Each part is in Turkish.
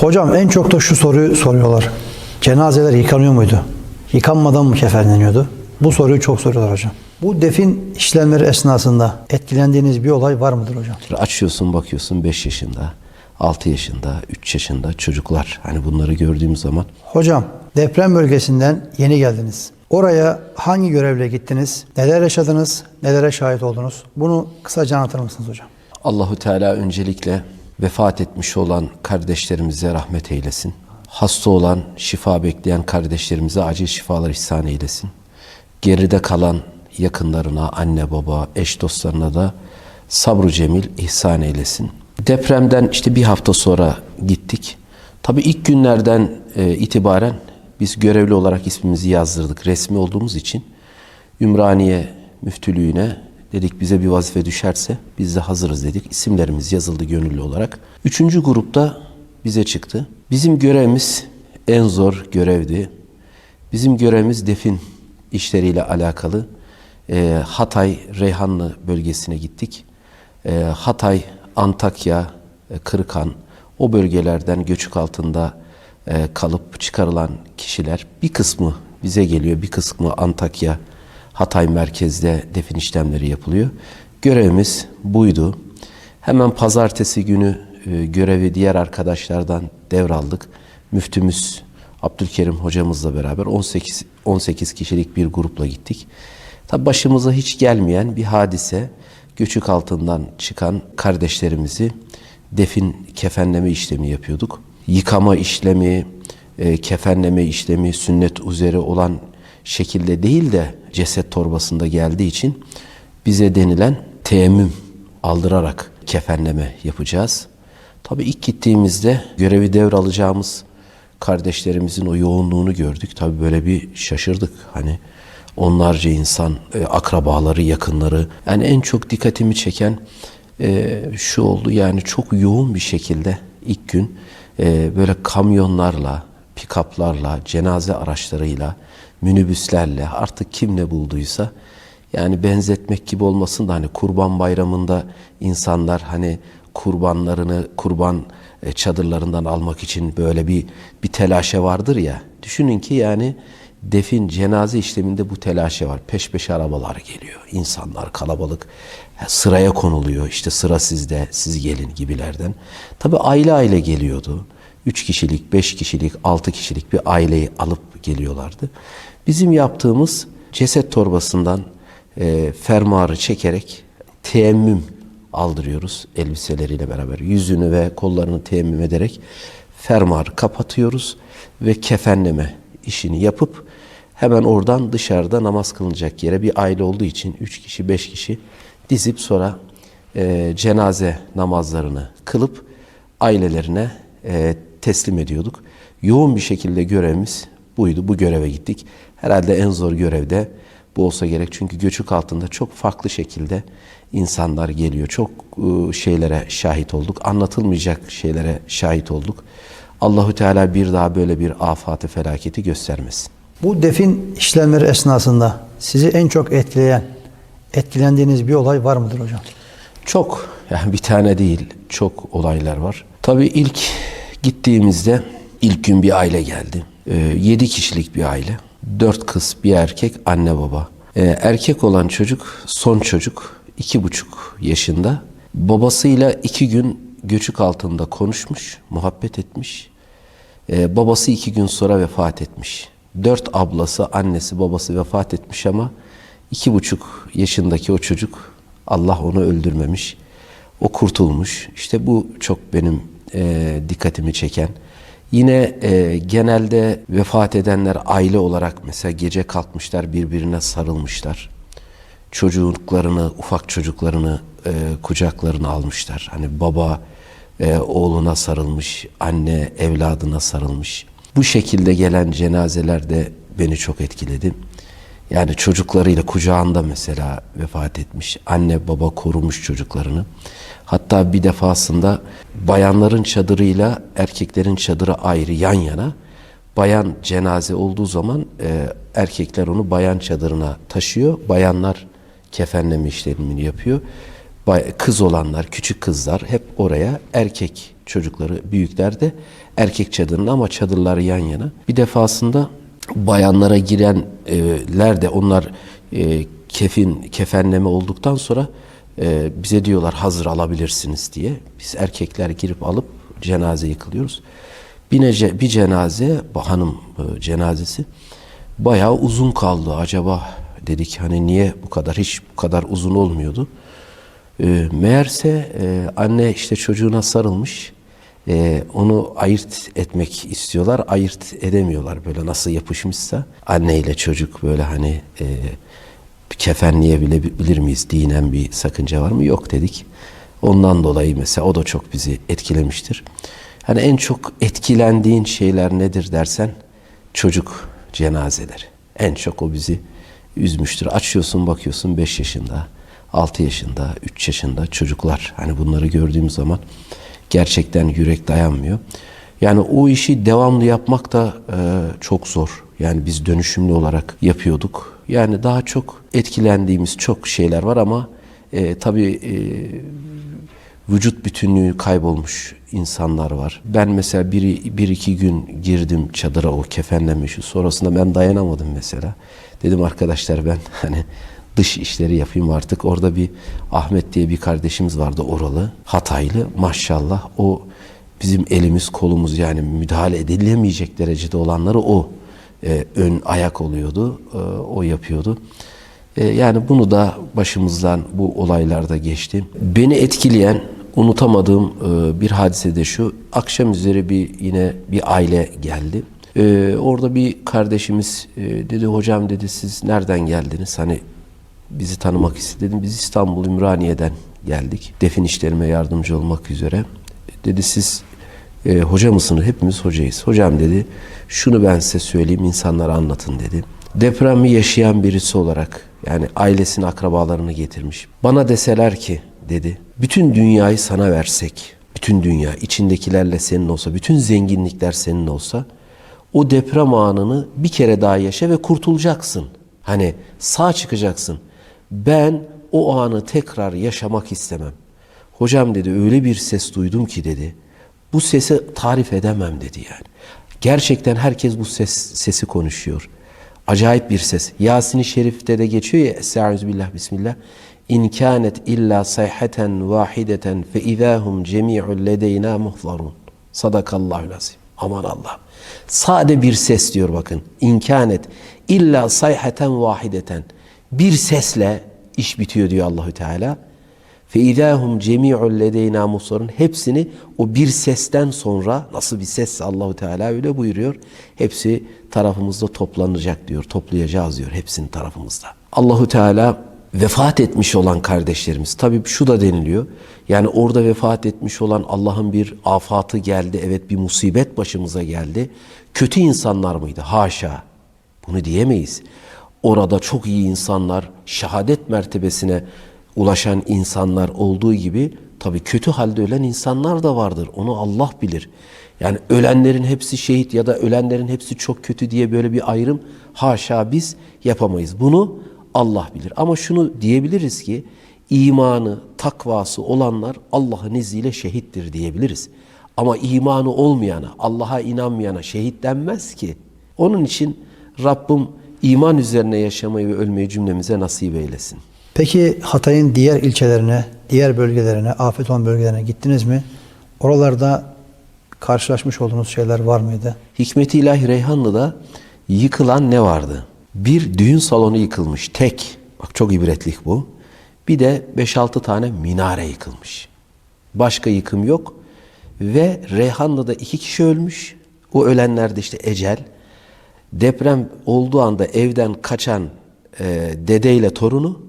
Hocam en çok da şu soruyu soruyorlar. Cenazeler yıkanıyor muydu? Yıkanmadan mı kefenleniyordu? Bu soruyu çok soruyorlar hocam. Bu defin işlemleri esnasında etkilendiğiniz bir olay var mıdır hocam? Açıyorsun bakıyorsun 5 yaşında, 6 yaşında, 3 yaşında çocuklar. Hani bunları gördüğüm zaman Hocam deprem bölgesinden yeni geldiniz. Oraya hangi görevle gittiniz? Neler yaşadınız? Nelere şahit oldunuz? Bunu kısaca anlatır mısınız hocam? Allahu Teala öncelikle vefat etmiş olan kardeşlerimize rahmet eylesin. Hasta olan, şifa bekleyen kardeşlerimize acil şifalar ihsan eylesin. Geride kalan yakınlarına, anne baba, eş dostlarına da sabru cemil ihsan eylesin. Depremden işte bir hafta sonra gittik. Tabii ilk günlerden e, itibaren biz görevli olarak ismimizi yazdırdık resmi olduğumuz için. Ümraniye müftülüğüne dedik bize bir vazife düşerse biz de hazırız dedik. İsimlerimiz yazıldı gönüllü olarak. Üçüncü grupta bize çıktı. Bizim görevimiz en zor görevdi. Bizim görevimiz defin işleriyle alakalı. Ee, Hatay Reyhanlı bölgesine gittik. Ee, Hatay, Antakya, e, Kırıkan o bölgelerden göçük altında e, kalıp çıkarılan kişiler bir kısmı bize geliyor, bir kısmı Antakya, Hatay merkezde defin işlemleri yapılıyor. Görevimiz buydu. Hemen pazartesi günü e, görevi diğer arkadaşlardan devraldık. Müftümüz Abdülkerim hocamızla beraber 18 18 kişilik bir grupla gittik. Tabi başımıza hiç gelmeyen bir hadise göçük altından çıkan kardeşlerimizi defin kefenleme işlemi yapıyorduk. Yıkama işlemi, e, kefenleme işlemi sünnet üzere olan şekilde değil de ceset torbasında geldiği için bize denilen teyemmüm aldırarak kefenleme yapacağız. Tabii ilk gittiğimizde görevi devralacağımız kardeşlerimizin o yoğunluğunu gördük. Tabii böyle bir şaşırdık. Hani onlarca insan, e, akrabaları, yakınları. Yani en çok dikkatimi çeken e, şu oldu. Yani çok yoğun bir şekilde ilk gün e, böyle kamyonlarla, pikaplarla, cenaze araçlarıyla, minibüslerle artık kim ne bulduysa yani benzetmek gibi olmasın da hani kurban bayramında insanlar hani kurbanlarını kurban e, çadırlarından almak için böyle bir bir telaşe vardır ya. Düşünün ki yani defin cenaze işleminde bu telaşe var. Peş peşe arabalar geliyor. İnsanlar kalabalık sıraya konuluyor. İşte sıra sizde, siz gelin gibilerden. Tabi aile aile geliyordu. Üç kişilik, beş kişilik, altı kişilik bir aileyi alıp geliyorlardı. Bizim yaptığımız ceset torbasından e, fermuarı çekerek teyemmüm aldırıyoruz elbiseleriyle beraber. Yüzünü ve kollarını teyemmüm ederek fermuarı kapatıyoruz ve kefenleme işini yapıp hemen oradan dışarıda namaz kılınacak yere bir aile olduğu için 3 kişi 5 kişi dizip sonra e, cenaze namazlarını kılıp ailelerine e, teslim ediyorduk. Yoğun bir şekilde görevimiz buydu. Bu göreve gittik. Herhalde en zor görevde bu olsa gerek. Çünkü göçük altında çok farklı şekilde insanlar geliyor. Çok e, şeylere şahit olduk. Anlatılmayacak şeylere şahit olduk. Allahu Teala bir daha böyle bir afatı felaketi göstermesin. Bu defin işlemleri esnasında sizi en çok etkileyen, etkilendiğiniz bir olay var mıdır hocam? Çok yani bir tane değil çok olaylar var. Tabii ilk gittiğimizde ilk gün bir aile geldi. Ee, yedi kişilik bir aile. Dört kız bir erkek anne baba. Ee, erkek olan çocuk son çocuk iki buçuk yaşında. Babasıyla iki gün göçük altında konuşmuş, muhabbet etmiş. Ee, babası iki gün sonra vefat etmiş. Dört ablası, annesi, babası vefat etmiş ama iki buçuk yaşındaki o çocuk Allah onu öldürmemiş. O kurtulmuş. İşte bu çok benim e, dikkatimi çeken. Yine e, genelde vefat edenler aile olarak mesela gece kalkmışlar birbirine sarılmışlar. Çocuklarını, ufak çocuklarını e, kucaklarına almışlar. Hani baba e, oğluna sarılmış, anne evladına sarılmış. Bu şekilde gelen cenazeler de beni çok etkiledi. Yani çocuklarıyla kucağında mesela vefat etmiş. Anne baba korumuş çocuklarını. Hatta bir defasında bayanların çadırıyla erkeklerin çadırı ayrı yan yana. Bayan cenaze olduğu zaman e, erkekler onu bayan çadırına taşıyor. Bayanlar kefenleme işlemini yapıyor. Kız olanlar, küçük kızlar hep oraya, erkek çocukları, büyükler de Erkek çadırında ama çadırlar yan yana. Bir defasında bayanlara girenler de onlar e, kefin kefenleme olduktan sonra e, bize diyorlar hazır alabilirsiniz diye. Biz erkekler girip alıp cenaze yıkılıyoruz. Bir, nece, bir cenaze, hanım e, cenazesi bayağı uzun kaldı. Acaba dedik hani niye bu kadar hiç bu kadar uzun olmuyordu. E, meğerse e, anne işte çocuğuna sarılmış. E, onu ayırt etmek istiyorlar. Ayırt edemiyorlar böyle nasıl yapışmışsa. Anne ile çocuk böyle hani e, kefenleyebilir miyiz? Dinen bir sakınca var mı? Yok dedik. Ondan dolayı mesela o da çok bizi etkilemiştir. Hani en çok etkilendiğin şeyler nedir dersen çocuk cenazeleri. En çok o bizi üzmüştür. Açıyorsun bakıyorsun 5 yaşında, 6 yaşında, 3 yaşında çocuklar. Hani bunları gördüğüm zaman gerçekten yürek dayanmıyor. Yani o işi devamlı yapmak da e, çok zor. Yani biz dönüşümlü olarak yapıyorduk. Yani daha çok etkilendiğimiz çok şeyler var ama e, tabii e, vücut bütünlüğü kaybolmuş insanlar var. Ben mesela bir, bir iki gün girdim çadıra o kefenleme işi. Sonrasında ben dayanamadım mesela. Dedim arkadaşlar ben hani dış işleri yapayım artık. Orada bir Ahmet diye bir kardeşimiz vardı oralı. Hataylı maşallah o bizim elimiz kolumuz yani müdahale edilemeyecek derecede olanları o e, ön ayak oluyordu. E, o yapıyordu. E, yani bunu da başımızdan bu olaylarda geçti. Beni etkileyen unutamadığım e, bir hadise de şu. Akşam üzeri bir yine bir aile geldi. E, orada bir kardeşimiz e, dedi hocam dedi siz nereden geldiniz? Hani bizi tanımak istedim. Biz İstanbul Ümraniye'den geldik. Defin işlerime yardımcı olmak üzere. Dedi siz e, hoca mısınız? Hepimiz hocayız. Hocam dedi şunu ben size söyleyeyim insanlara anlatın dedi. Depremi yaşayan birisi olarak yani ailesini akrabalarını getirmiş. Bana deseler ki dedi bütün dünyayı sana versek bütün dünya içindekilerle senin olsa bütün zenginlikler senin olsa o deprem anını bir kere daha yaşa ve kurtulacaksın. Hani sağ çıkacaksın. Ben o anı tekrar yaşamak istemem. Hocam dedi öyle bir ses duydum ki dedi. Bu sesi tarif edemem dedi yani. Gerçekten herkes bu ses sesi konuşuyor. Acayip bir ses. Yasin-i Şerif'te de geçiyor ya Estağfirullah Bismillah. İn kânet illa sayhaten vahideten fe izâhum cemî'un ledeyna muhzarun. Sadakallahu lazim. Aman Allah. Sade bir ses diyor bakın. İnkanet illa sayhaten vahideten. Bir sesle iş bitiyor diyor Allahü Teala. Fe idahum cemi'un ledeyna muhsarun. Hepsini o bir sesten sonra nasıl bir sesse Allahu Teala öyle buyuruyor. Hepsi tarafımızda toplanacak diyor. Toplayacağız diyor hepsini tarafımızda. Allahu Teala vefat etmiş olan kardeşlerimiz. Tabii şu da deniliyor. Yani orada vefat etmiş olan Allah'ın bir afatı geldi. Evet bir musibet başımıza geldi. Kötü insanlar mıydı? Haşa. Bunu diyemeyiz. Orada çok iyi insanlar, şehadet mertebesine ulaşan insanlar olduğu gibi tabii kötü halde ölen insanlar da vardır. Onu Allah bilir. Yani ölenlerin hepsi şehit ya da ölenlerin hepsi çok kötü diye böyle bir ayrım haşa biz yapamayız. Bunu Allah bilir. Ama şunu diyebiliriz ki imanı, takvası olanlar Allah'ın izniyle şehittir diyebiliriz. Ama imanı olmayana, Allah'a inanmayana şehit denmez ki. Onun için Rabbim iman üzerine yaşamayı ve ölmeyi cümlemize nasip eylesin. Peki Hatay'ın diğer ilçelerine, diğer bölgelerine, afet olan bölgelerine gittiniz mi? Oralarda karşılaşmış olduğunuz şeyler var mıydı? Hikmeti İlahi Reyhanlı'da yıkılan ne vardı? Bir düğün salonu yıkılmış tek. Bak çok ibretlik bu. Bir de 5-6 tane minare yıkılmış. Başka yıkım yok. Ve Reyhanlı'da iki kişi ölmüş. O ölenler de işte ecel. Deprem olduğu anda evden kaçan e, dedeyle torunu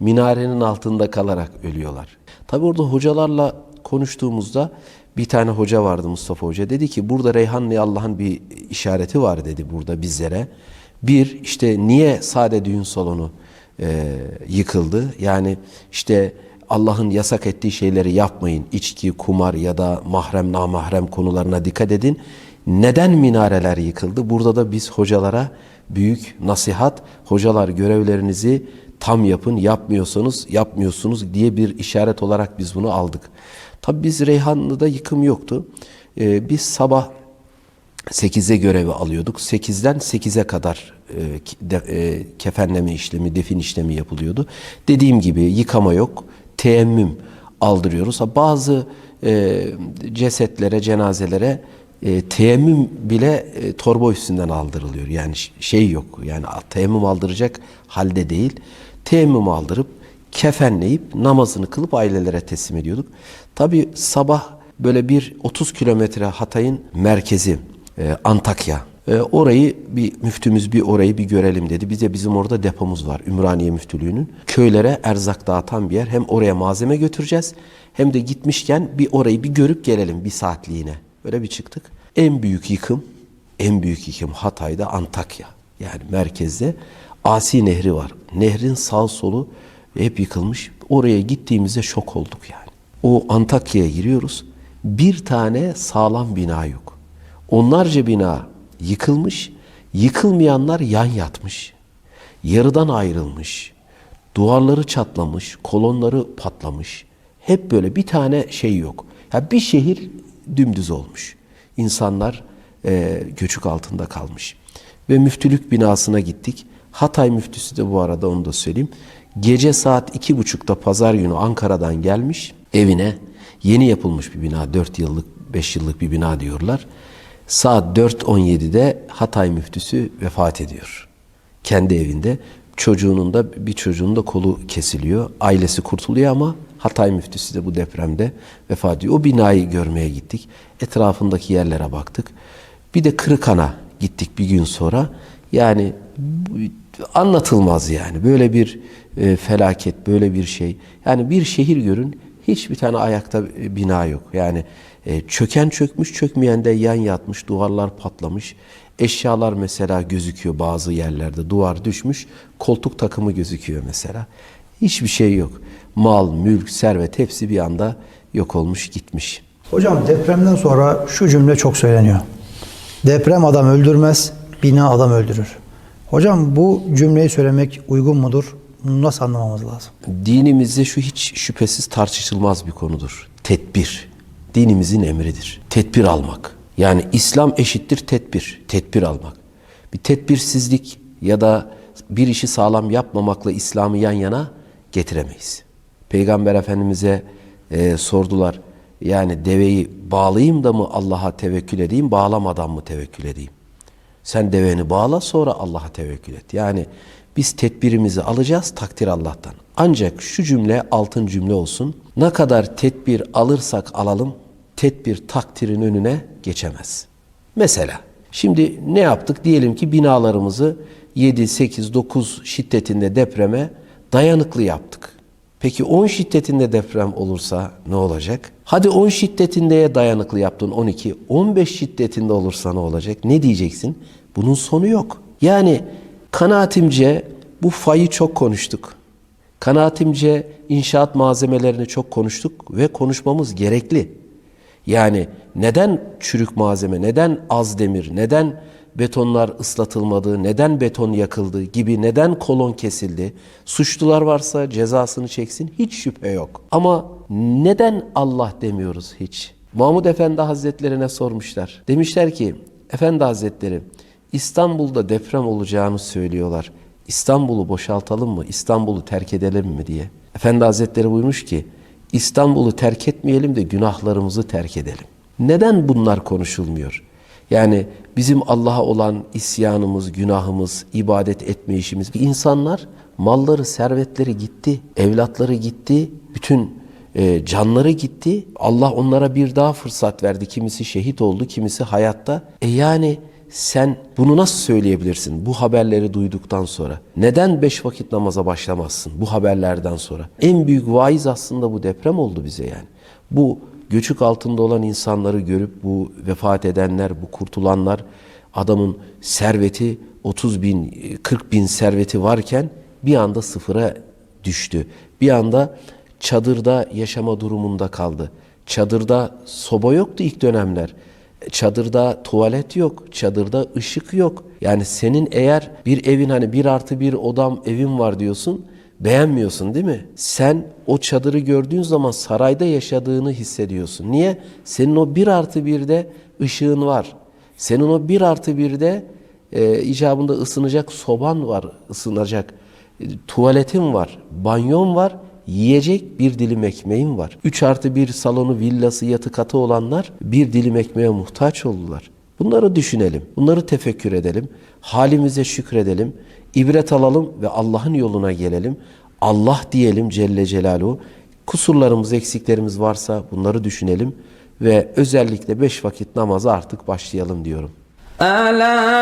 minarenin altında kalarak ölüyorlar. Tabi orada hocalarla konuştuğumuzda bir tane hoca vardı Mustafa Hoca. Dedi ki burada Reyhanlı'ya Allah'ın bir işareti var dedi burada bizlere. Bir işte niye sade düğün salonu e, yıkıldı? Yani işte Allah'ın yasak ettiği şeyleri yapmayın. İçki, kumar ya da mahrem, namahrem konularına dikkat edin. Neden minareler yıkıldı? Burada da biz hocalara büyük nasihat, hocalar görevlerinizi tam yapın, yapmıyorsanız yapmıyorsunuz diye bir işaret olarak biz bunu aldık. Tabi biz Reyhanlı'da yıkım yoktu. Ee, biz sabah 8'e görevi alıyorduk. 8'den 8'e kadar e, de- e, kefenleme işlemi, defin işlemi yapılıyordu. Dediğim gibi yıkama yok, teyemmüm aldırıyoruz. Bazı e, cesetlere, cenazelere e, teyemmüm bile e, torba üstünden aldırılıyor. Yani şey yok. Yani teyemmüm aldıracak halde değil. Teyemmüm aldırıp kefenleyip namazını kılıp ailelere teslim ediyorduk. Tabi sabah böyle bir 30 kilometre Hatay'ın merkezi e, Antakya. E, orayı bir müftümüz bir orayı bir görelim dedi. Bize bizim orada depomuz var Ümraniye Müftülüğü'nün. Köylere erzak dağıtan bir yer. Hem oraya malzeme götüreceğiz hem de gitmişken bir orayı bir görüp gelelim bir saatliğine. Böyle bir çıktık. En büyük yıkım, en büyük yıkım Hatay'da Antakya. Yani merkezde Asi Nehri var. Nehrin sağ solu hep yıkılmış. Oraya gittiğimizde şok olduk yani. O Antakya'ya giriyoruz. Bir tane sağlam bina yok. Onlarca bina yıkılmış. Yıkılmayanlar yan yatmış. Yarıdan ayrılmış. Duvarları çatlamış, kolonları patlamış. Hep böyle bir tane şey yok. Ya bir şehir dümdüz olmuş. İnsanlar e, göçük altında kalmış. Ve müftülük binasına gittik. Hatay müftüsü de bu arada onu da söyleyeyim. Gece saat iki buçukta pazar günü Ankara'dan gelmiş evine. Yeni yapılmış bir bina. Dört yıllık, beş yıllık bir bina diyorlar. Saat 4.17'de Hatay müftüsü vefat ediyor. Kendi evinde. Çocuğunun da bir çocuğunun da kolu kesiliyor. Ailesi kurtuluyor ama Hatay müftüsü de bu depremde vefat ediyor. O binayı görmeye gittik. Etrafındaki yerlere baktık. Bir de Kırıkan'a gittik bir gün sonra. Yani anlatılmaz yani. Böyle bir e, felaket, böyle bir şey. Yani bir şehir görün hiçbir tane ayakta e, bina yok. Yani e, çöken çökmüş, çökmeyen de yan yatmış, duvarlar patlamış. Eşyalar mesela gözüküyor bazı yerlerde. Duvar düşmüş, koltuk takımı gözüküyor mesela. Hiçbir şey yok. Mal, mülk, servet hepsi bir anda yok olmuş, gitmiş. Hocam depremden sonra şu cümle çok söyleniyor. Deprem adam öldürmez, bina adam öldürür. Hocam bu cümleyi söylemek uygun mudur? Bunu nasıl anlamamız lazım? Dinimizde şu hiç şüphesiz tartışılmaz bir konudur. Tedbir. Dinimizin emridir. Tedbir almak. Yani İslam eşittir tedbir. Tedbir almak. Bir tedbirsizlik ya da bir işi sağlam yapmamakla İslam'ı yan yana getiremeyiz. Peygamber Efendimiz'e e, sordular. Yani deveyi bağlayayım da mı Allah'a tevekkül edeyim, bağlamadan mı tevekkül edeyim? Sen deveni bağla sonra Allah'a tevekkül et. Yani biz tedbirimizi alacağız takdir Allah'tan. Ancak şu cümle altın cümle olsun. Ne kadar tedbir alırsak alalım tedbir takdirin önüne geçemez. Mesela şimdi ne yaptık? Diyelim ki binalarımızı 7, 8, 9 şiddetinde depreme dayanıklı yaptık. Peki 10 şiddetinde deprem olursa ne olacak? Hadi 10 şiddetindeye dayanıklı yaptın 12, 15 şiddetinde olursa ne olacak? Ne diyeceksin? Bunun sonu yok. Yani kanaatimce bu fayı çok konuştuk. Kanaatimce inşaat malzemelerini çok konuştuk ve konuşmamız gerekli. Yani neden çürük malzeme, neden az demir, neden betonlar ıslatılmadı, neden beton yakıldı gibi, neden kolon kesildi? Suçlular varsa cezasını çeksin hiç şüphe yok. Ama neden Allah demiyoruz hiç? Mahmud Efendi Hazretlerine sormuşlar. Demişler ki, Efendi Hazretleri İstanbul'da deprem olacağını söylüyorlar. İstanbul'u boşaltalım mı, İstanbul'u terk edelim mi diye. Efendi Hazretleri buyurmuş ki, İstanbul'u terk etmeyelim de günahlarımızı terk edelim. Neden bunlar konuşulmuyor? Yani bizim Allah'a olan isyanımız, günahımız, ibadet etmeyişimiz. İnsanlar malları, servetleri gitti, evlatları gitti, bütün e, canları gitti. Allah onlara bir daha fırsat verdi. Kimisi şehit oldu, kimisi hayatta. E yani sen bunu nasıl söyleyebilirsin bu haberleri duyduktan sonra? Neden beş vakit namaza başlamazsın bu haberlerden sonra? En büyük vaiz aslında bu deprem oldu bize yani. Bu göçük altında olan insanları görüp bu vefat edenler, bu kurtulanlar adamın serveti 30 bin, 40 bin serveti varken bir anda sıfıra düştü. Bir anda çadırda yaşama durumunda kaldı. Çadırda soba yoktu ilk dönemler. Çadırda tuvalet yok, çadırda ışık yok. Yani senin eğer bir evin hani bir artı bir odam evim var diyorsun, beğenmiyorsun değil mi? Sen o çadırı gördüğün zaman sarayda yaşadığını hissediyorsun. Niye? Senin o bir artı birde ışığın var. Senin o bir artı birde e, icabında ısınacak soban var, ısınacak e, tuvaletin var, banyon var, yiyecek bir dilim ekmeğin var. 3 artı bir salonu, villası, yatı katı olanlar bir dilim ekmeğe muhtaç oldular. Bunları düşünelim, bunları tefekkür edelim, halimize şükredelim, İbret alalım ve Allah'ın yoluna gelelim. Allah diyelim Celle Celaluhu. Kusurlarımız, eksiklerimiz varsa bunları düşünelim ve özellikle beş vakit namaza artık başlayalım diyorum. Ala